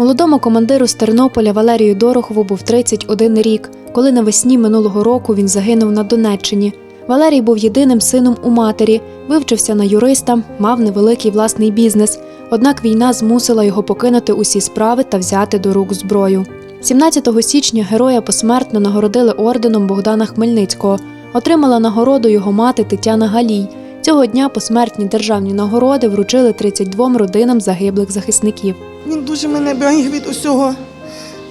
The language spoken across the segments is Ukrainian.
Молодому командиру з Тернополя Валерію Дорохову був 31 рік, коли навесні минулого року він загинув на Донеччині. Валерій був єдиним сином у матері, вивчився на юриста, мав невеликий власний бізнес. Однак війна змусила його покинути усі справи та взяти до рук зброю. 17 січня героя посмертно нагородили орденом Богдана Хмельницького. Отримала нагороду його мати Тетяна Галій. Цього дня посмертні державні нагороди вручили 32 родинам загиблих захисників. Він дуже мене беріг від усього.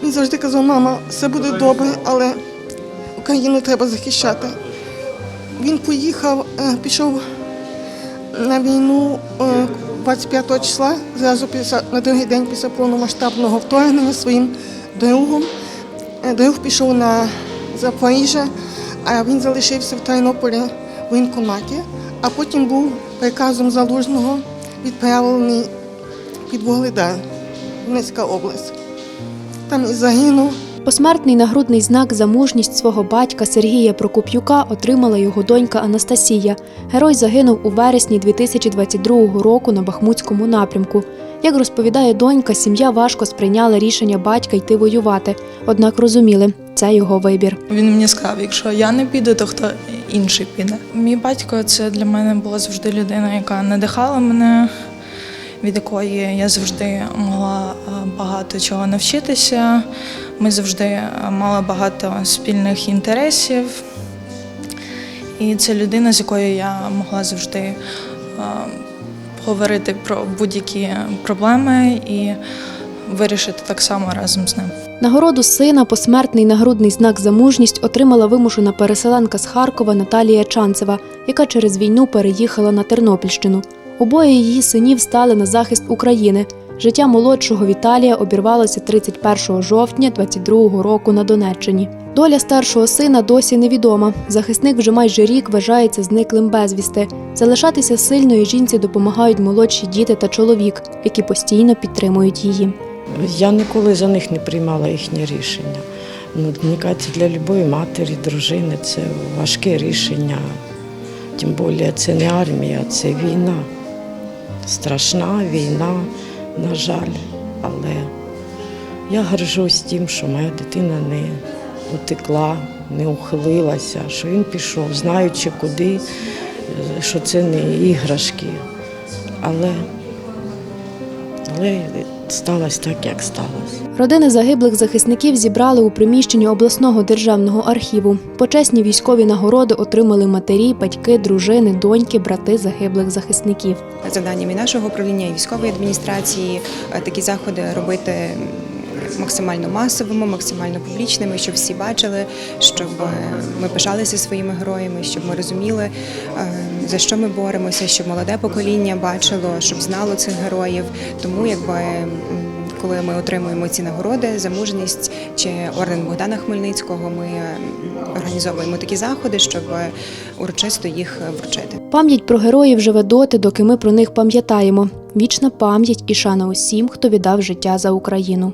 Він завжди казав, мама, все буде добре, але Україну треба захищати. Він поїхав, е, пішов на війну е, 25 числа, зразу після, на другий день після повномасштабного вторгнення своїм другом. Е, Друг пішов на Запоріжжя, а він залишився в Тернополі в воєнкоматі, а потім був приказом залужного відправлений під Вугледар, Донецька область. Там і загинув. Посмертний нагрудний знак за мужність свого батька Сергія Прокоп'юка отримала його донька Анастасія. Герой загинув у вересні 2022 року на Бахмутському напрямку. Як розповідає донька, сім'я важко сприйняла рішення батька йти воювати, однак розуміли, це його вибір. Він мені сказав, якщо я не піду, то хто інший піде. Мій батько це для мене була завжди людина, яка надихала мене, від якої я завжди могла е, багато чого навчитися. Ми завжди е, мали багато спільних інтересів. І це людина, з якою я могла завжди е, говорити про будь-які проблеми і вирішити так само разом з ним. Нагороду сина посмертний нагрудний знак за мужність отримала вимушена переселенка з Харкова Наталія Чанцева, яка через війну переїхала на Тернопільщину. Обоє її синів стали на захист України. Життя молодшого Віталія обірвалося 31 жовтня 22 року на Донеччині. Доля старшого сина досі невідома. Захисник вже майже рік вважається зниклим безвісти. Залишатися сильною жінці допомагають молодші діти та чоловік, які постійно підтримують її. Я ніколи за них не приймала їхнє рішення. Ну, мені кажеться, для любої матері, дружини це важке рішення. Тим більше це не армія, це війна. Страшна війна, на жаль. Але я горжусь тим, що моя дитина не утекла, не ухилилася, що він пішов, знаючи куди, е, що це не іграшки. Але, але сталося так, як сталося. Родини загиблих захисників зібрали у приміщенні обласного державного архіву. Почесні військові нагороди отримали матері, батьки, дружини, доньки, брати загиблих захисників. завданням і нашого управління і військової адміністрації е, такі заходи робити максимально масовими, максимально публічними, щоб всі бачили, щоб е, ми пишалися своїми героями, щоб ми розуміли, е, за що ми боремося, щоб молоде покоління бачило, щоб знало цих героїв. Тому якби. Коли ми отримуємо ці нагороди за мужність чи орден Богдана Хмельницького, ми організовуємо такі заходи, щоб е, урочисто їх е, вручити. Пам'ять про героїв живе доти, доки ми про них пам'ятаємо. Вічна пам'ять і шана усім, хто віддав життя за Україну.